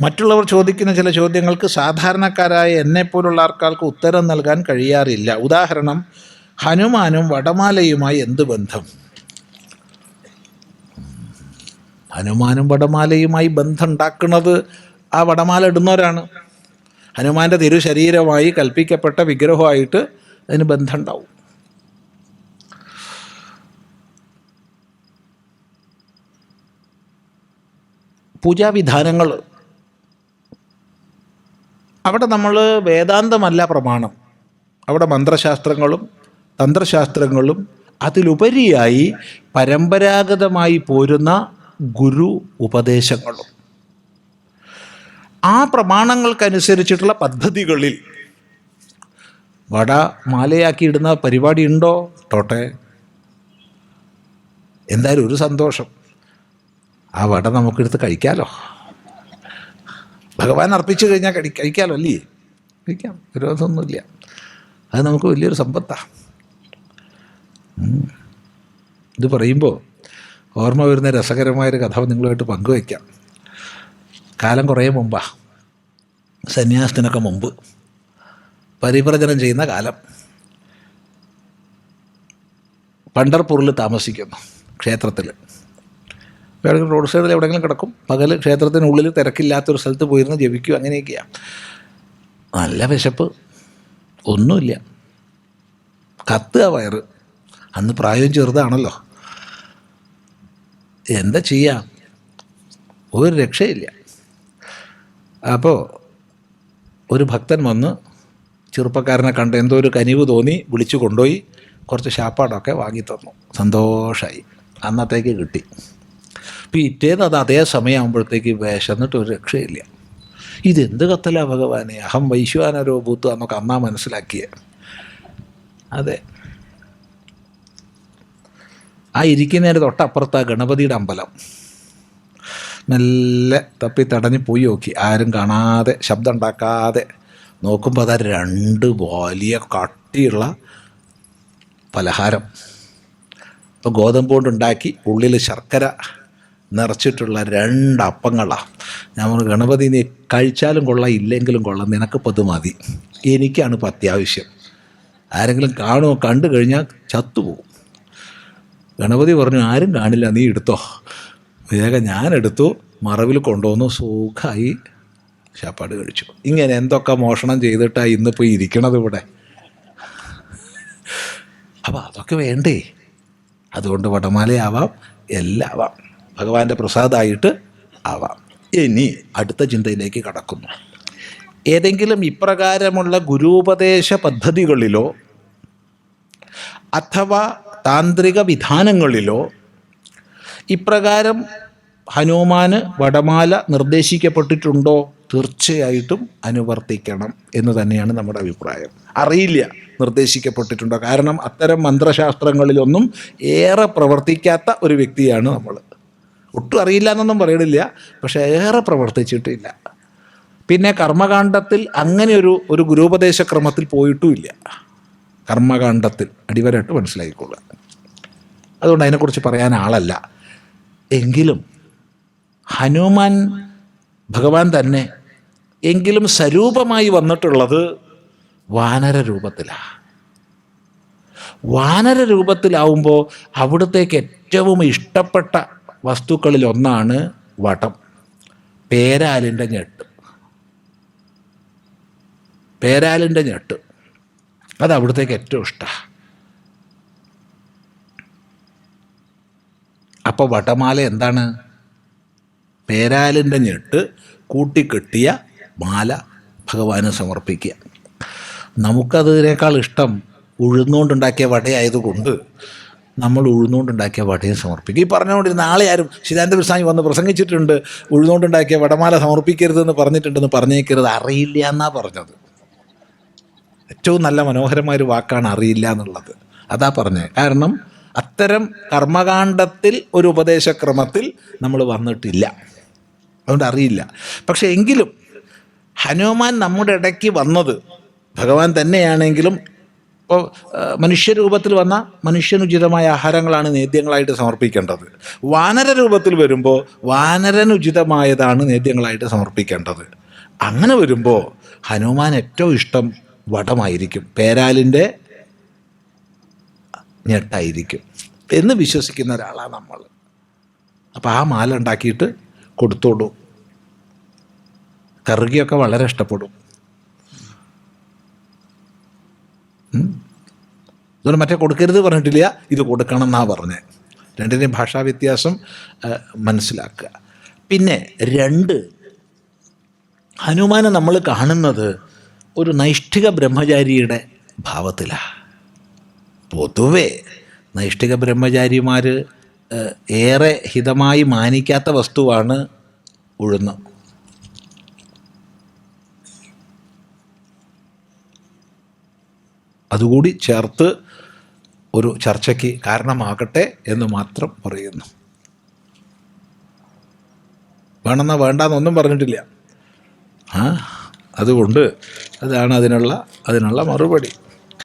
മറ്റുള്ളവർ ചോദിക്കുന്ന ചില ചോദ്യങ്ങൾക്ക് സാധാരണക്കാരായ എന്നെപ്പോലുള്ള ആൾക്കാർക്ക് ഉത്തരം നൽകാൻ കഴിയാറില്ല. ഉദാഹരണം ഹനുമാനും വടമാലയുമായി എന്ത് ബന്ധം? ഹനുമാനും വടമാലയുമായി ബന്ധം ഉണ്ടാക്കുന്നത് ആ വടമാല ഇടുന്നവരാണ്. ഹനുമാന്റെ തിരുശരീരമായി കൽപ്പിക്കപ്പെട്ട വിഗ്രഹമായിട്ട് അതിന് ബന്ധം ഉണ്ടാവും പൂജാവിധാനങ്ങൾ അവിടെ നമ്മൾ വേദാന്തമല്ല പ്രമാണം. അവിടെ മന്ത്രശാസ്ത്രങ്ങളും തന്ത്രശാസ്ത്രങ്ങളും അതിലുപരിയായി പരമ്പരാഗതമായി പോരുന്ന ഗുരു ഉപദേശങ്ങളും. ആ പ്രമാണങ്ങൾക്കനുസരിച്ചിട്ടുള്ള പദ്ധതികളിൽ വട മാലയാക്കിയിടുന്ന പരിപാടി ഉണ്ടോ? തോട്ടെ. എന്തായാലും ഒരു സന്തോഷം. ആ വട നമുക്കെടുത്ത് കഴിക്കാലോ. ഭഗവാൻ അർപ്പിച്ചു കഴിഞ്ഞാൽ കടി കഴിക്കാമല്ലോ അല്ലേ? കഴിക്കാം വിരോധമൊന്നുമില്ല. അത് നമുക്ക് വലിയൊരു സമ്പത്താണ് ഇത് പറയുമ്പോൾ ഓർമ്മ വരുന്ന രസകരമായൊരു കഥ നിങ്ങളുമായിട്ട് പങ്കുവയ്ക്കാം. കാലം കുറേ മുമ്പാ. സന്യാസത്തിനൊക്കെ മുമ്പ്. പരിപ്രചനം ചെയ്യുന്ന കാലം. പണ്ടർപൂറിൽ താമസിക്കുന്നു ക്ഷേത്രത്തിൽ എവിടെയെങ്കിലും റോഡ് സൈഡിൽ എവിടെയെങ്കിലും കിടക്കും. പകൽ ക്ഷേത്രത്തിനുള്ളിൽ തിരക്കില്ലാത്തൊരു സ്ഥലത്ത് പോയിരുന്ന് ജപിക്കും അങ്ങനെയൊക്കെയാണ് നല്ല വിശപ്പ്. ഒന്നുമില്ല. കത്തുക വയറ്. അന്ന് പ്രായം ചെറുതാണല്ലോ. എന്താ ചെയ്യാം? ഒരു രക്ഷയില്ല. അപ്പോൾ ഒരു ഭക്തൻ വന്ന് ചെറുപ്പക്കാരനെ കണ്ട് എന്തോ ഒരു കനിവ് തോന്നി വിളിച്ചു കൊണ്ടുപോയി. കുറച്ച് ശാപ്പാടൊക്കെ വാങ്ങി തന്നു. സന്തോഷമായി അന്നത്തേക്ക് കിട്ടി. പിറ്റേന്ന് അത് അതേ സമയമാകുമ്പോഴത്തേക്ക് വിശന്നിട്ട് ഒരു രക്ഷയില്ല. ഇതെന്ത് കത്തല ഭഗവാനെ? അഹം വൈശ്വാനരോ ഭൂത്തു എന്നൊക്കെ അന്നാ മനസ്സിലാക്കിയ. അതെ. ആ ഇരിക്കുന്നതിന്റെ തൊട്ടപ്പുറത്താ ഗണപതിയുടെ അമ്പലം. മെല്ലെ തപ്പി തടഞ്ഞ് പോയി നോക്കി. ആരും കാണാതെ ശബ്ദം ഉണ്ടാക്കാതെ നോക്കുമ്പോൾ അതാ രണ്ട് വലിയ കട്ടിയുള്ള പലഹാരം. ഇപ്പോൾ ഗോതമ്പ് കൊണ്ടുണ്ടാക്കി ഉള്ളിൽ ശർക്കര നിറച്ചിട്ടുള്ള രണ്ട് ഞാൻ പറഞ്ഞു ഗണപതി നീ കഴിച്ചാലും കൊള്ളാം ഇല്ലെങ്കിലും കൊള്ളാം നിനക്കിപ്പോൾ അത് മതി എനിക്കാണ് ഇപ്പോൾ അത്യാവശ്യം. ആരെങ്കിലും കാണുമോ കണ്ടു കഴിഞ്ഞാൽ ചത്തുപോകും ഗണപതി പറഞ്ഞു ആരും കാണില്ല നീ എടുത്തോ. വേഗം ഞാനെടുത്തു മറവിൽ കൊണ്ടുവന്നു സുഖമായി ശാപ്പാട് കഴിച്ചു. ഇങ്ങനെ എന്തൊക്കെ മോഷണം ചെയ്തിട്ടാണ് ഇന്നിപ്പോൾ ഇരിക്കണത് ഇവിടെ? അപ്പോൾ അതൊക്കെ വേണ്ടേ? അതുകൊണ്ട് വടമാലയാവാം എല്ലാം ആവാം ഭഗവാന്റെ പ്രസാദമായിട്ട് ആവാം. ഇനി അടുത്ത ചിന്തയിലേക്ക് കടക്കുന്നു. ഏതെങ്കിലും ഇപ്രകാരമുള്ള ഗുരുപദേശ പദ്ധതികളിലോ അഥവാ താന്ത്രിക വിധാനങ്ങളിലോ ഇപ്രകാരം ഹനുമാന് വടമാല നിർദ്ദേശിക്കപ്പെട്ടിട്ടുണ്ടോ തീർച്ചയായിട്ടും അനുവർത്തിക്കണം എന്ന് തന്നെയാണ് നമ്മുടെ അഭിപ്രായം. അറിയില്ല നിർദ്ദേശിക്കപ്പെട്ടിട്ടുണ്ടോ. കാരണം അത്തരം മന്ത്രശാസ്ത്രങ്ങളിലൊന്നും ഏറെ പ്രവർത്തിക്കാത്ത ഒരു വ്യക്തിയാണ് നമ്മൾ. ഒട്ടും അറിയില്ല എന്നൊന്നും പറയണില്ല. പക്ഷേ ഏറെ പ്രവർത്തിച്ചിട്ടില്ല. പിന്നെ കർമ്മകാണ്ഡത്തിൽ അങ്ങനെ ഒരു ഒരു ഗുരുപദേശ ക്രമത്തിൽ പോയിട്ടുമില്ല. കർമ്മകാണ്ഡത്തിൽ. അടിവരായിട്ട് മനസ്സിലാക്കിക്കൊള്ളുക അതുകൊണ്ട് അതിനെക്കുറിച്ച് പറയാൻ ആളല്ല. എങ്കിലും ഹനുമാൻ ഭഗവാൻ തന്നെ എങ്കിലും സ്വരൂപമായി വന്നിട്ടുള്ളത് വാനര രൂപത്തിലാണ് വാനര രൂപത്തിലാവുമ്പോൾ അവിടത്തേക്ക് ഏറ്റവും ഇഷ്ടപ്പെട്ട വസ്തുക്കളിൽ ഒന്നാണ് വടം. പേരാലിന്റെ ഞെട്ട്. പേരാലിന്റെ ഞെട്ട്. അത് അവിടത്തേക്ക് ഏറ്റവും ഇഷ്ടമാണ് അപ്പോൾ വടമാല എന്താണ്? പേരാലിന്റെ ഞെട്ട് കൂട്ടിക്കെട്ടിയ മാല ഭഗവാന് സമർപ്പിക്കുക. നമുക്കതിനേക്കാൾ ഇഷ്ടം ഉഴുന്നുകൊണ്ടുണ്ടാക്കിയ വടയായതുകൊണ്ട് നമ്മൾ ഉഴുന്നുകൊണ്ടുണ്ടാക്കിയ വടയും സമർപ്പിക്കും. ഈ പറഞ്ഞുകൊണ്ടിരുന്ന നാളെ ആരും ശിതാനന്ദ സ്വാമി വന്ന് പ്രസംഗിച്ചിട്ടുണ്ട് ഉഴുന്നുകൊണ്ടുണ്ടാക്കിയ വടമാല സമർപ്പിക്കരുതെന്ന് പറഞ്ഞിട്ടുണ്ടെന്ന് പറഞ്ഞേക്കരുത് അറിയില്ല എന്നാ പറഞ്ഞത്. ഏറ്റവും നല്ല മനോഹരമായ ഒരു വാക്കാണ് അറിയില്ല എന്നുള്ളത്. അതാ പറഞ്ഞത് കാരണം അത്തരം കർമ്മകാണ്ഡത്തിൽ ഒരു ഉപദേശക്രമത്തിൽ നമ്മൾ വന്നിട്ടില്ല. അതുകൊണ്ട് അറിയില്ല. പക്ഷേ എങ്കിലും ഹനുമാൻ നമ്മുടെ ഇടയ്ക്ക് വന്നത് ഭഗവാൻ തന്നെയാണെങ്കിലും ഇപ്പോൾ മനുഷ്യരൂപത്തിൽ വന്ന മനുഷ്യനുചിതമായ ആഹാരങ്ങളാണ് നേദ്യങ്ങളായിട്ട് സമർപ്പിക്കേണ്ടത്. വാനര രൂപത്തിൽ വരുമ്പോൾ വാനരനുചിതമായതാണ് നേദ്യങ്ങളായിട്ട് സമർപ്പിക്കേണ്ടത്. അങ്ങനെ വരുമ്പോൾ ഹനുമാൻ ഏറ്റവും ഇഷ്ടം വടമായിരിക്കും. പേരാലിന്റെ ഞെട്ടായിരിക്കും എന്ന് വിശ്വസിക്കുന്ന ഒരാളാണ് നമ്മൾ. അപ്പോൾ ആ മാല ഉണ്ടാക്കിയിട്ട് കൊടുത്തോളൂ കറുകിയൊക്കെ വളരെ ഇഷ്ടപ്പെടും. അതുകൊണ്ട് മറ്റേ കൊടുക്കരുത് പറഞ്ഞിട്ടില്ല ഇത് കൊടുക്കണം എന്നാണ് പറഞ്ഞത് രണ്ടിന്റെയും ഭാഷാ വ്യത്യാസം മനസ്സിലാക്കുക. പിന്നെ രണ്ട് ഹനുമാനെ നമ്മൾ കാണുന്നത് ഒരു നൈഷ്ഠിക ബ്രഹ്മചാരിയുടെ ഭാവത്തിലാണ് പൊതുവെ നൈഷ്ഠിക ബ്രഹ്മചാരിമാർ ഏറെ ഹിതമായി മാനിക്കാത്ത വസ്തുവാണ് ഉഴുന്ന്. അതുകൂടി ചേർത്ത് ഒരു ചർച്ചയ്ക്ക് കാരണമാകട്ടെ എന്ന് മാത്രം പറയുന്നു. വേണമെന്നാ വേണ്ടെന്നൊന്നും പറഞ്ഞിട്ടില്ല. ആ അതുകൊണ്ട് അതാണ് അതിനുള്ള അതിനുള്ള മറുപടി.